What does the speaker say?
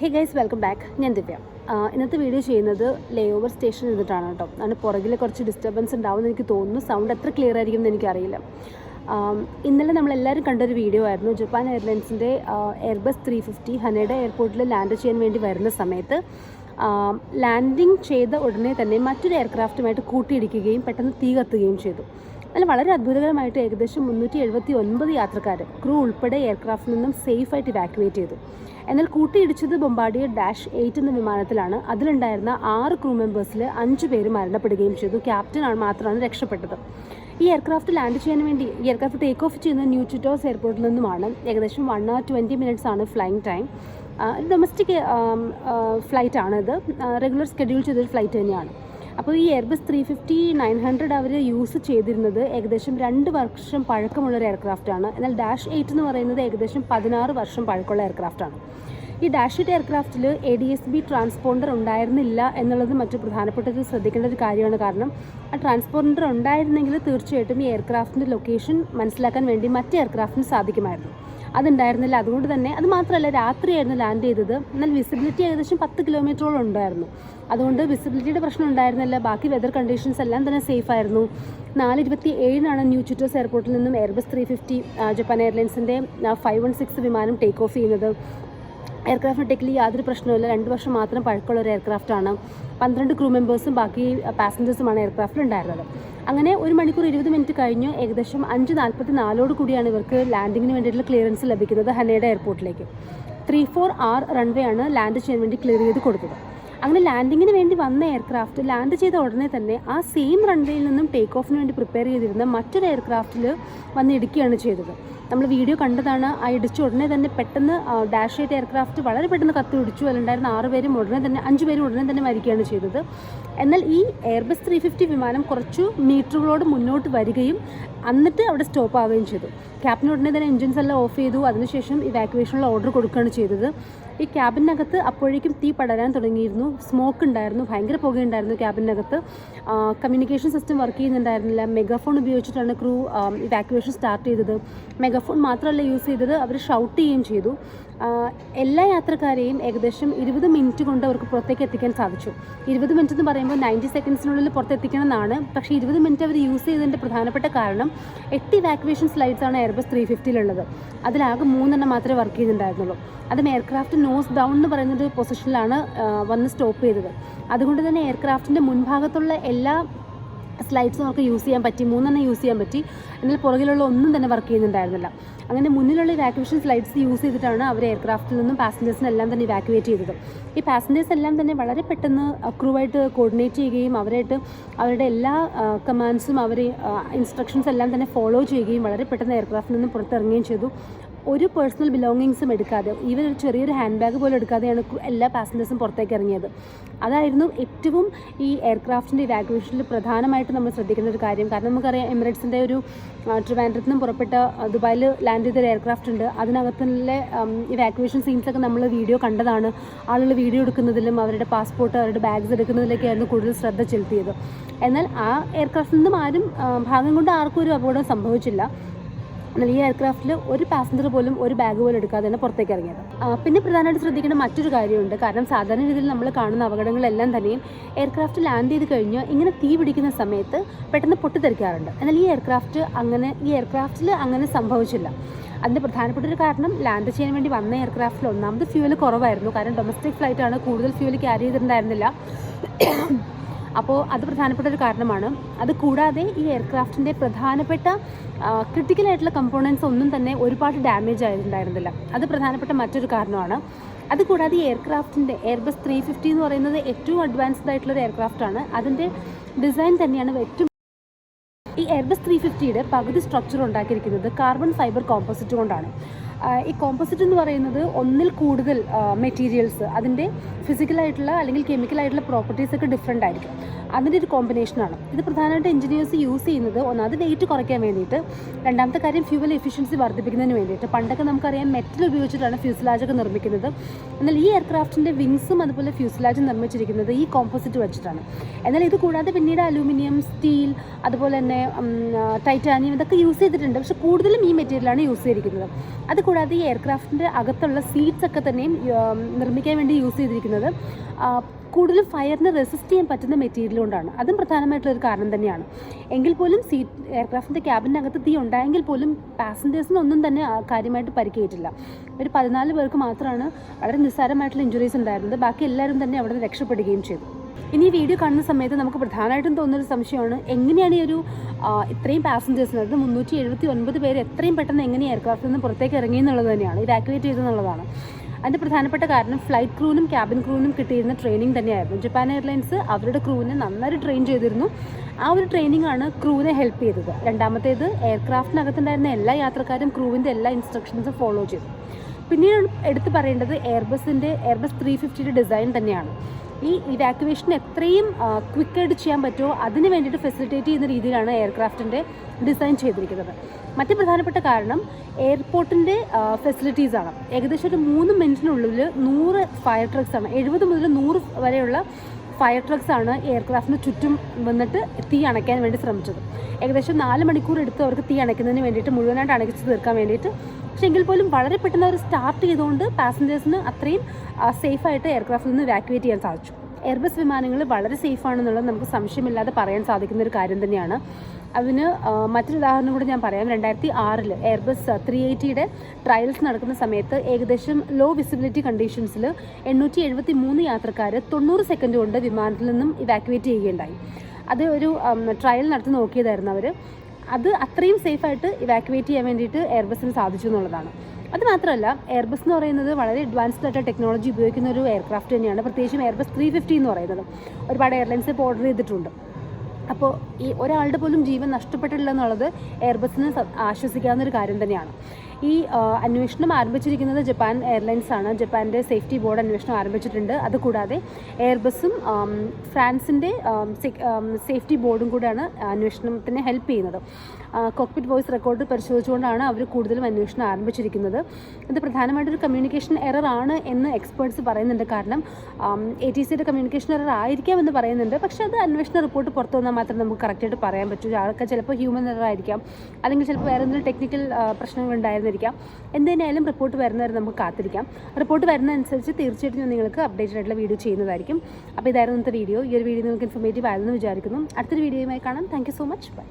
Hey guys welcome back ഞാൻ ദിവ്യ. ഇന്നത്തെ video ചെയ്യുന്നത് ലേ ഓവർ സ്റ്റേഷൻ നിന്നിട്ടാണ് കേട്ടോ. അതിന് പുറകിൽ കുറച്ച് ഡിസ്റ്റർബൻസ് ഉണ്ടാവുമെന്ന് എനിക്ക് തോന്നുന്നു. സൗണ്ട് എത്ര ക്ലിയർ ആയിരിക്കും എന്ന് എനിക്കറിയില്ല ഇന്നലെ നമ്മളെല്ലാവരും കണ്ടൊരു വീഡിയോ ആയിരുന്നു. ജപ്പാൻ എയർലൈൻസിന്റെ എയർബസ് ത്രീ ഫിഫ്റ്റി ഹനയുടെ എയർപോർട്ടിൽ ലാൻഡ് ചെയ്യാൻ വേണ്ടി വരുന്ന സമയത്ത് ലാൻഡിങ് ചെയ്ത ഉടനെ തന്നെ മറ്റൊരു എയർക്രാഫ്റ്റുമായിട്ട് കൂട്ടിയിടിക്കുകയും പെട്ടെന്ന് തീ കത്തുകയും ചെയ്തു. അതിൽ വളരെ അത്ഭുതകരമായിട്ട് ഏകദേശം മുന്നൂറ്റി എഴുപത്തി ഒൻപത് യാത്രക്കാർ ക്രൂ ഉൾപ്പെടെ എയർക്രാഫ്റ്റിൽ നിന്നും സേഫായിട്ട് ഇവാക്യുവേറ്റ് ചെയ്തു. എന്നാൽ കൂട്ടിയിടിച്ചത് ബൊമ്പാഡിയർ ഡാഷ് എയ്റ്റ് എന്ന വിമാനത്തിലാണ്. അതിലുണ്ടായിരുന്ന ആറ് ക്രൂ മെമ്പേഴ്സിൽ അഞ്ച് പേര് മരണപ്പെടുകയും ചെയ്തു. ക്യാപ്റ്റൻ മാത്രമാണ് രക്ഷപ്പെട്ടത്. ഈ എയർക്രാഫ്റ്റ് ലാൻഡ് ചെയ്യാൻ വേണ്ടി ഈ എയർക്രാഫ്റ്റ് ടേക്ക് ഓഫ് ചെയ്യുന്നത് ന്യൂച്ചിറ്റോസ് എയർപോർട്ടിൽ നിന്നുമാണ്. ഏകദേശം വൺ അവർ ട്വന്റി മിനിറ്റ്സ് ആണ് ഫ്ലൈയിങ് ടൈം ഡൊമസ്റ്റിക് ഫ്ലൈറ്റ് ആണിത്. റെഗുലർ ഷെഡ്യൂൾ ചെയ്തൊരു ഫ്ലൈറ്റ് തന്നെയാണ്. അപ്പോൾ ഈ Airbus three fifty nine hundred അവർ യൂസ് ചെയ്തിരുന്നത് ഏകദേശം രണ്ട് വർഷം പഴക്കമുള്ള ഒരു എയർക്രാഫ്റ്റാണ് എന്നാൽ ഡാഷ് എയ്റ്റ് എന്ന് പറയുന്നത് ഏകദേശം പതിനാറ് വർഷം പഴക്കമുള്ള എയർക്രാഫ്റ്റാണ് ഈ dash eight എയർക്രാഫ്റ്റിൽ A D S B transponder ഉണ്ടായിരുന്നില്ല എന്നുള്ളത് മറ്റു പ്രധാനപ്പെട്ട ഒരു ശ്രദ്ധിക്കേണ്ട ഒരു കാര്യമാണ്. കാരണം ആ ട്രാൻസ്പോണ്ടർ ഉണ്ടായിരുന്നെങ്കിൽ തീർച്ചയായിട്ടും ഈ എയർക്രാഫ്റ്റിന്റെ ലൊക്കേഷൻ മനസ്സിലാക്കാൻ വേണ്ടി മറ്റ് എയർക്രാഫ്റ്റിന് സാധിക്കുമായിരുന്നു. അതുണ്ടായിരുന്നില്ല. അതുകൊണ്ട് തന്നെ അത് മാത്രമല്ല രാത്രിയായിരുന്നു ലാൻഡ് ചെയ്തത്. എന്നാൽ വിസിബിലിറ്റി ഏകദേശം പത്ത് കിലോമീറ്ററോളം ഉണ്ടായിരുന്നു. അതുകൊണ്ട് വിസിബിലിറ്റിയുടെ പ്രശ്നം ഉണ്ടായിരുന്നില്ല. ബാക്കി വെതർ കണ്ടീഷൻസ് എല്ലാം തന്നെ സേഫ് ആയിരുന്നു. നാല് ഇരുപത്തി ഏഴിനാണ് ന്യൂ ചുറ്റോസ് എയർപോർട്ടിൽ നിന്നും എയർബസ് ത്രീ ഫിഫ്റ്റി ജപ്പാൻ എയർലൈൻസിന്റെ ഫൈവ് വൺ സിക്സ് വിമാനം ടേക്ക് ഓഫ് ചെയ്യുന്നത്. എയർക്രാഫ്റ്റ് ടെക്കിൽ യാതൊരു പ്രശ്നവുമില്ല രണ്ട് വർഷം മാത്രം പഴക്കമുള്ള ഒരു എയർക്രാഫ്റ്റാണ് പന്ത്രണ്ട് ക്രൂ മെമ്പേഴ്സും ബാക്കി പാസഞ്ചേഴ്സുമാണ് എയർക്രാഫ്റ്റിൽ ഉണ്ടായിരുന്നത്. അങ്ങനെ ഒരു മണിക്കൂർ ഇരുപത് മിനിറ്റ് കഴിഞ്ഞു ഏകദേശം അഞ്ച് നാൽപ്പത്തി നാലോട് കൂടിയാണ് ഇവർക്ക് ലാൻഡിങ്ങിന് വേണ്ടിയിട്ടുള്ള ക്ലിയറൻസ് ലഭിക്കുന്നത് ഹനയുടെ എയർപോർട്ടിലേക്ക് ത്രീ ഫോർ ആർ റൺവേ ആണ് ലാൻഡ് ചെയ്യാൻ വേണ്ടി ക്ലിയർ ചെയ്ത് കൊടുത്തത്. അങ്ങനെ ലാൻഡിങ്ങിന് വേണ്ടി വന്ന എയർക്രാഫ്റ്റ് ലാൻഡ് ചെയ്ത ഉടനെ തന്നെ ആ സെയിം റൺവേയിൽ നിന്നും ടേക്ക് ഓഫിന് വേണ്ടി പ്രിപ്പയർ ചെയ്തിരുന്ന മറ്റൊരു എയർക്രാഫ്റ്റിൽ വന്ന് ഇടിക്കുകയാണ് ചെയ്തത്. നമ്മൾ വീഡിയോ കണ്ടതാണ് ആ ഇടിച്ച ഉടനെ തന്നെ പെട്ടെന്ന് ഡാഷ് ചെയ്ത എയർക്രാഫ്റ്റ് വളരെ പെട്ടെന്ന് കത്തി ഒടിച്ചു. അതിലുണ്ടായിരുന്ന ആറ് പേരും ഉടനെ തന്നെ അഞ്ച് പേരും ഉടനെ തന്നെ മരിക്കുകയാണ് ചെയ്തത്. എന്നാൽ ഈ എയർബസ് ത്രീ ഫിഫ്റ്റി വിമാനം കുറച്ചു മീറ്ററുകളോട് മുന്നോട്ട് വരികയും എന്നിട്ട് അവിടെ സ്റ്റോപ്പ് ആവുകയും ചെയ്തു. ക്യാപ്റ്റൻ ഉടനെ തന്നെ എൻജിൻസ് എല്ലാം ഓഫ് ചെയ്തു. അതിനുശേഷം ഇവാക്യുവേഷനുള്ള ഓർഡർ കൊടുക്കുകയാണ് ചെയ്തത്. ഈ ക്യാബിനകത്ത് അപ്പോഴേക്കും തീ പടരാൻ തുടങ്ങിയിരുന്നു. സ്മോക്ക് ഉണ്ടായിരുന്നു. ഭയങ്കര പുകയുണ്ടായിരുന്നു ക്യാബിനകത്ത്. കമ്മ്യൂണിക്കേഷൻ സിസ്റ്റം വർക്ക് ചെയ്യുന്നുണ്ടായിരുന്നില്ല. മെഗാഫോൺ ഉപയോഗിച്ചിട്ടാണ് ക്രൂ ഇവാക്യുവേഷൻ സ്റ്റാർട്ട് ചെയ്തത്. മെഗാഫോൺ മാത്രമല്ല യൂസ് ചെയ്തത്. അവർ ഷൗട്ട് ചെയ്യുകയും ചെയ്തു. എല്ലാ യാത്രക്കാരെയും ഏകദേശം ഇരുപത് മിനിറ്റ് കൊണ്ട് അവർക്ക് പുറത്തേക്ക് എത്തിക്കാൻ സാധിച്ചു. ഇരുപത് മിനിറ്റ് എന്ന് പറയുമ്പോൾ നയന്റി സെക്കൻഡ്സിനുള്ളിൽ പുറത്തെത്തിക്കണം എന്നാണ് പക്ഷേ ഇരുപത് മിനിറ്റ് അവർ യൂസ് ചെയ്തതിന്റെ പ്രധാനപ്പെട്ട കാരണം എട്ട് ഇവാക്യുവേഷൻ സ്ലൈഡ്സ് ആണ് എയർബസ് ത്രീ ഫിഫ്റ്റിയിലുള്ളത് അതിലാകെ മൂന്നെണ്ണം മാത്രമേ വർക്ക് ചെയ്യുന്നുണ്ടായിരുന്നുള്ളൂ അതും എയർക്രാഫ്റ്റ് നോസ് ഡൗൺ എന്ന് പറയുന്നൊരു പൊസിഷനിലാണ് വന്ന് സ്റ്റോപ്പ് ചെയ്തത്. അതുകൊണ്ട് തന്നെ എയർക്രാഫ്റ്റിന്റെ മുൻഭാഗത്തുള്ള എല്ലാ സ്ലൈഡ്സും നമുക്ക് യൂസ് ചെയ്യാൻ പറ്റി മൂന്നെണ്ണം യൂസ് ചെയ്യാൻ പറ്റി. എന്നാൽ പുറകിലുള്ള ഒന്നും തന്നെ വർക്ക് ചെയ്യുന്നുണ്ടായിരുന്നില്ല. അങ്ങനെ മുന്നിലുള്ള ഇവാക്യുവേഷൻ സ്ലൈഡ്സ് യൂസ് ചെയ്തിട്ടാണ് അവർ എയർക്രാഫ്റ്റിൽ നിന്നും പാസഞ്ചേഴ്സിനെ എല്ലാം തന്നെ ഇവാക്യുവേറ്റ് ചെയ്തത്. ഈ പാസഞ്ചേഴ്സ് എല്ലാം തന്നെ വളരെ പെട്ടെന്ന് ക്രൂവായിട്ട് കോർഡിനേറ്റ് ചെയ്യുകയും അവരായിട്ട് അവരുടെ എല്ലാ കമാൻഡ്സും അവർ ഇൻസ്ട്രക്ഷൻസ് എല്ലാം തന്നെ ഫോളോ ചെയ്യുകയും വളരെ പെട്ടെന്ന് എയർക്രാഫ്റ്റിൽ നിന്നും പുറത്തിറങ്ങുകയും ചെയ്തു. ഒരു പേഴ്സണൽ ബിലോങ്ങിങ്സും എടുക്കാതെ ഈവൻ ഒരു ചെറിയൊരു ഹാൻഡ് ബാഗ് പോലും എടുക്കാതെയാണ് എല്ലാ പാസഞ്ചേഴ്സും പുറത്തേക്ക് ഇറങ്ങിയത്. അതായിരുന്നു ഏറ്റവും ഈ എയർക്രാഫ്റ്റിന്റെ ഇവാക്യുവേഷനിൽ പ്രധാനമായിട്ട് നമ്മൾ ശ്രദ്ധിക്കേണ്ട ഒരു കാര്യം. കാരണം നമുക്കറിയാം എമിറേറ്റ്സിന്റെ ഒരു ട്രിവാൻഡ്രത്തിൽ ട്രിവാൻഡ്രത്ത് നിന്നും പുറപ്പെട്ട ദുബായിൽ ലാൻഡ് ചെയ്തൊരു എയർക്രാഫ്റ്റ് ഉണ്ട്. അതിനകത്തുള്ള ഇവാക്യുവേഷൻ സീൻസൊക്കെ നമ്മൾ വീഡിയോ കണ്ടതാണ്. ആളുകൾ വീഡിയോ എടുക്കുന്നതിലും അവരുടെ പാസ്പോർട്ട് അവരുടെ ബാഗ്സ് എടുക്കുന്നതിലൊക്കെയായിരുന്നു കൂടുതൽ ശ്രദ്ധ ചെലുത്തിയത്. എന്നാൽ ആ എയർക്രാഫ്റ്റിൽ നിന്നും ആരും ഭാഗം കൊണ്ട് ആർക്കും ഒരു അപകടം സംഭവിച്ചില്ല. എന്നാൽ ഈ എയർക്രാഫ്റ്റിൽ ഒരു പാസഞ്ചർ പോലും ഒരു ബാഗ് പോലും എടുക്കാതെ തന്നെ പുറത്തേക്ക് ഇറങ്ങിയത്. പിന്നെ പ്രധാനമായിട്ട് ശ്രദ്ധിക്കേണ്ട മറ്റൊരു കാര്യമുണ്ട്. കാരണം സാധാരണ രീതിയിൽ നമ്മൾ കാണുന്ന അപകടങ്ങളെല്ലാം തന്നെയും എയർക്രാഫ്റ്റ് ലാൻഡ് ചെയ്ത് കഴിഞ്ഞ് ഇങ്ങനെ തീ പിടിക്കുന്ന സമയത്ത് പെട്ടെന്ന് പൊട്ടിത്തെറിക്കാറുണ്ട്. എന്നാൽ ഈ എയർക്രാഫ്റ്റ് അങ്ങനെ ഈ എയർക്രാഫ്റ്റിൽ അങ്ങനെ സംഭവിച്ചില്ല. അതിന്റെ പ്രധാനപ്പെട്ട ഒരു കാരണം ലാൻഡ് ചെയ്യാൻ വേണ്ടി വന്ന എയർക്രാഫ്റ്റിൽ ഒന്നാമത് ഫ്യൂവൽ കുറവായിരുന്നു. കാരണം ഡൊമസ്റ്റിക് ഫ്ലൈറ്റ് ആണ് കൂടുതൽ ഫ്യൂവൽ ക്യാരി ചെയ്തിട്ടുണ്ടായിരുന്നില്ല. അപ്പോൾ അത് പ്രധാനപ്പെട്ട ഒരു കാരണമാണ്. അത് കൂടാതെ ഈ എയർക്രാഫ്റ്റിന്റെ പ്രധാനപ്പെട്ട ക്രിട്ടിക്കൽ ആയിട്ടുള്ള കമ്പോണൻസ് ഒന്നും തന്നെ ഒരുപാട് ഡാമേജ് ആയിട്ടുണ്ടായിരുന്നില്ല. അത് പ്രധാനപ്പെട്ട മറ്റൊരു കാരണമാണ്. അതുകൂടാതെ ഈ എയർക്രാഫ്റ്റിന്റെ എയർബസ് ത്രീ ഫിഫ്റ്റി എന്ന് പറയുന്നത് ഏറ്റവും അഡ്വാൻസ്ഡ് ആയിട്ടുള്ള ഒരു എയർക്രാഫ്റ്റ് ആണ്. അതിന്റെ ഡിസൈൻ തന്നെയാണ് ഏറ്റവും ഈ എയർബസ് ത്രീ ഫിഫ്റ്റിയുടെ പകുതി സ്ട്രക്ചർ ഉണ്ടാക്കിയിരിക്കുന്നത് കാർബൺ ഫൈബർ കോമ്പോസിറ്റ് കൊണ്ടാണ്. ഈ കോമ്പോസിറ്റ് എന്ന് പറയുന്നത് ഒന്നിൽ കൂടുതൽ മെറ്റീരിയൽസ് അതിന്റെ ഫിസിക്കലായിട്ടുള്ള അല്ലെങ്കിൽ കെമിക്കലായിട്ടുള്ള പ്രോപ്പർട്ടീസ് ഒക്കെ ഡിഫറെന്റ് ആയിരിക്കും. അതിന്റെ ഒരു കോമ്പിനേഷനാണ് ഇത് പ്രധാനമായിട്ട് എഞ്ചിനീയേഴ്സ് യൂസ് ചെയ്യുന്നത് ഒന്നാമത് വെയിറ്റ് കുറയ്ക്കാൻ വേണ്ടിയിട്ട്. രണ്ടാമത്തെ കാര്യം ഫ്യൂവൽ എഫിഷ്യൻസി വർദ്ധിപ്പിക്കുന്നതിന് വേണ്ടിയിട്ട്. പണ്ടൊക്കെ നമുക്കറിയാം മെറ്റൽ ഉപയോഗിച്ചിട്ടാണ് ഫ്യൂസിലാജൊക്കെ നിർമ്മിക്കുന്നത്. എന്നാൽ ഈ എയർക്രാഫ്റ്റിന്റെ വിങ്സും അതുപോലെ ഫ്യൂസിലാജും നിർമ്മിച്ചിരിക്കുന്നത് ഈ കോമ്പോസിറ്റ് വെച്ചിട്ടാണ്. എന്നാൽ ഇത് കൂടാതെ പിന്നീട് അലൂമിനിയം സ്റ്റീൽ അതുപോലെ തന്നെ ടൈറ്റാനിയം ഇതൊക്കെ യൂസ് ചെയ്തിട്ടുണ്ട്. പക്ഷെ കൂടുതലും ഈ മെറ്റീരിയലാണ് യൂസ് ചെയ്തിരിക്കുന്നത്. അതുകൂടാതെ ഈ എയർക്രാഫ്റ്റിന്റെ അകത്തുള്ള സീറ്റ്സ് ഒക്കെ തന്നെയും നിർമ്മിക്കാൻ വേണ്ടി യൂസ് ചെയ്തിരിക്കുന്നത്. ആ, കൂടുതലും ഫയറിന് റെസിസ്റ്റ് ചെയ്യാൻ പറ്റുന്ന മെറ്റീരിയൽ കൊണ്ടാണ്. അതും പ്രധാനമായിട്ടുള്ള ഒരു കാരണം തന്നെയാണ്. എങ്കിൽ പോലും സീറ്റ് എയർക്രാഫ്റ്റിന്റെ ക്യാബിനകത്ത് തീ ഉണ്ടായെങ്കിൽ പോലും പാസഞ്ചേഴ്സിനൊന്നും തന്നെ കാര്യമായിട്ട് പരിക്കേറ്റില്ല. ഒരു പതിനാല് പേർക്ക് മാത്രമാണ് വളരെ നിസ്സാരമായിട്ടുള്ള ഇഞ്ചുറീസ് ഉണ്ടായിരുന്നത്. ബാക്കി എല്ലാവരും തന്നെ അവിടെ നിന്ന് രക്ഷപ്പെടുകയും ചെയ്തു. ഇനി ഈ വീഡിയോ കാണുന്ന സമയത്ത് നമുക്ക് പ്രധാനമായിട്ടും തോന്നുന്നൊരു സംശയമാണ് എങ്ങനെയാണ് ഈ ഒരു ഇത്രയും പാസഞ്ചേഴ്സിന് അതായത് മുന്നൂറ്റി എഴുപത്തി ഒൻപത് പേര് എത്രയും പെട്ടെന്ന് എങ്ങനെ എയർക്രാഫ്റ്റിൽ നിന്ന് പുറത്തേക്ക് ഇറങ്ങി എന്നുള്ളത് തന്നെയാണ്. ഇവാക്യുവേറ്റ് ചെയ്തെന്നുള്ളതാണ് അതിന്റെ പ്രധാനപ്പെട്ട കാരണം ഫ്ലൈറ്റ് ക്രൂവിനും ക്യാബിൻ ക്രൂവിനും കിട്ടിയിരുന്ന ട്രെയിനിങ് തന്നെയായിരുന്നു. ജപ്പാൻ എയർലൈൻസ് അവരുടെ ക്രൂവിനെ നന്നായിട്ട് ട്രെയിൻ ചെയ്തിരുന്നു. ആ ഒരു ട്രെയിനിങ് ആണ് ക്രൂവിനെ ഹെൽപ്പ് ചെയ്തത്. രണ്ടാമത്തേത് എയർക്രാഫ്റ്റിനകത്തുണ്ടായിരുന്ന എല്ലാ യാത്രക്കാരും ക്രൂവിന്റെ എല്ലാ ഇൻസ്ട്രക്ഷൻസും ഫോളോ ചെയ്തു. പിന്നീട് എടുത്തു പറയേണ്ടത് എയർബസിന്റെ എയർബസ് ത്രീ ഫിഫ്റ്റിയുടെ ഡിസൈൻ തന്നെയാണ്. ഈ ഇവാക്യുവേഷൻ എത്രയും ക്വിക്കായിട്ട് ചെയ്യാൻ പറ്റുമോ? അതിന് വേണ്ടിയിട്ട് ഫെസിലിറ്റേറ്റ് ചെയ്യുന്ന രീതിയിലാണ് എയർക്രാഫ്റ്റിന്റെ ഡിസൈൻ ചെയ്തിരിക്കുന്നത്. മറ്റു പ്രധാനപ്പെട്ട കാരണം എയർപോർട്ടിന്റെ ഫെസിലിറ്റീസ് ആണ്. ഏകദേശം ഒരു മൂന്ന് മിനിറ്റിനുള്ളിൽ നൂറ് ഫയർ ട്രക്സ് ആണ്. എഴുപത് മുതൽ നൂറ് വരെയുള്ള ഫയർ ട്രക്സ് ആണ് എയർക്രാഫ്റ്റിന് ചുറ്റും വന്നിട്ട് തീ അണയ്ക്കാൻ വേണ്ടി ശ്രമിച്ചത്. ഏകദേശം നാല് മണിക്കൂർ എടുത്ത് അവർക്ക് തീ അണയ്ക്കുന്നതിന് വേണ്ടിയിട്ട് മുഴുവനായിട്ട് അണയ്ച്ച് തീർക്കാൻ വേണ്ടിയിട്ട്. പക്ഷേ എങ്കിൽ പോലും വളരെ പെട്ടെന്ന് അവർ സ്റ്റാർട്ട് ചെയ്തുകൊണ്ട് പാസഞ്ചേഴ്സിന് അത്രയും സേഫായിട്ട് എയർക്രാഫ്റ്റിൽ നിന്ന് വാക്യുവേറ്റ് ചെയ്യാൻ സാധിച്ചു. എയർബസ് വിമാനങ്ങൾ വളരെ സേഫാണെന്നുള്ളത് നമുക്ക് സംശയമില്ലാതെ പറയാൻ സാധിക്കുന്ന ഒരു കാര്യം തന്നെയാണ്. അതിന് മറ്റൊരു ഉദാഹരണം കൂടി ഞാൻ പറയാം. രണ്ടായിരത്തി ആറിൽ എയർബസ് ത്രീ എയ്റ്റിയുടെ ട്രയൽസ് നടക്കുന്ന സമയത്ത് ഏകദേശം ലോ വിസിബിലിറ്റി കണ്ടീഷൻസിൽ എണ്ണൂറ്റി എഴുപത്തി മൂന്ന് യാത്രക്കാർ തൊണ്ണൂറ് സെക്കൻഡ് കൊണ്ട് വിമാനത്തിൽ നിന്നും ഇവാക്യുവേറ്റ് ചെയ്യുകയുണ്ടായി. അത് ഒരു ട്രയൽ നടത്തി നോക്കിയതായിരുന്നു അവർ അത് അത്രയും സേഫായിട്ട് ഇവാക്യുവേറ്റ് ചെയ്യാൻ വേണ്ടിയിട്ട് എയർബസിന് സാധിച്ചു എന്നുള്ളതാണ്. അത് മാത്രമല്ല എയർബസ് എന്ന് പറയുന്നത് വളരെ അഡ്വാൻസ്ഡ് ആയിട്ട് ടെക്നോളജി ഉപയോഗിക്കുന്ന ഒരു എയർക്രാഫ്റ്റ് തന്നെയാണ്. പ്രത്യേകിച്ചും എയർബസ് ത്രീ ഫിഫ്റ്റി എന്ന് പറയുന്നത്. ഒരുപാട് എയർലൈൻസ് ഇപ്പോൾ ഓർഡർ ചെയ്തിട്ടുണ്ട്. അപ്പോൾ ഈ ഒരാളുടെ പോലും ജീവൻ നഷ്ടപ്പെട്ടിട്ടില്ല എന്നുള്ളത് എയർബസിന് ആശ്വസിക്കാവുന്ന ഒരു കാര്യം തന്നെയാണ്. ഈ അന്വേഷണം ആരംഭിച്ചിരിക്കുന്നത് ജപ്പാൻ എയർലൈൻസ് ആണ്. ജപ്പാന്റെ സേഫ്റ്റി ബോർഡ് അന്വേഷണം ആരംഭിച്ചിട്ടുണ്ട്. അതുകൂടാതെ എയർബസും ഫ്രാൻസിന്റെ സേഫ്റ്റി ബോർഡും കൂടെയാണ് അന്വേഷണത്തിന് ഹെൽപ്പ് ചെയ്യുന്നത്. കോക്പിറ്റ് വോയിസ് റെക്കോർഡ് പരിശോധിച്ചുകൊണ്ടാണ് അവർ കൂടുതലും അന്വേഷണം ആരംഭിച്ചിരിക്കുന്നത്. ഇത് പ്രധാനമായിട്ടൊരു കമ്മ്യൂണിക്കേഷൻ എറർ ആണ് എന്ന് എക്സ്പേർട്സ് പറയുന്നുണ്ട്. കാരണം എ ടി സിയുടെ കമ്മ്യൂണിക്കേഷൻ എറർ ആയിരിക്കാം എന്ന് പറയുന്നുണ്ട്. പക്ഷേ അത് അന്വേഷണ റിപ്പോർട്ട് പുറത്തു വന്നാൽ മാത്രമേ നമുക്ക് കറക്റ്റായിട്ട് പറയാൻ പറ്റൂ. ആൾക്കാർ ചിലപ്പോൾ ഹ്യൂമൻ എറർ ആയിരിക്കാം. അല്ലെങ്കിൽ ചിലപ്പോൾ വേറെ എന്തെങ്കിലും ടെക്നിക്കൽ പ്രശ്നങ്ങൾ ഉണ്ടായിരുന്നിരിക്കാം എന്തിനായാലും റിപ്പോർട്ട് വരുന്നവരെ നമുക്ക് കാത്തിരിക്കാം. റിപ്പോർട്ട് വരുന്നതനുസരിച്ച് തീർച്ചയായിട്ടും ഞാൻ നിങ്ങൾക്ക് അപ്ഡേറ്റഡ് ആയിട്ടുള്ള വീഡിയോ ചെയ്യുന്നതായിരിക്കും. അപ്പോൾ ഇതായിരുന്നു ഇന്നത്തെ വീഡിയോ ഈ ഒരു വീഡിയോ നിങ്ങൾക്ക് ഇൻഫോർമേറ്റീവ് ആയിരുന്നു വിചാരിക്കുന്നു. അടുത്തൊരു വീഡിയോയുമായി കാണാം. Thank so much bye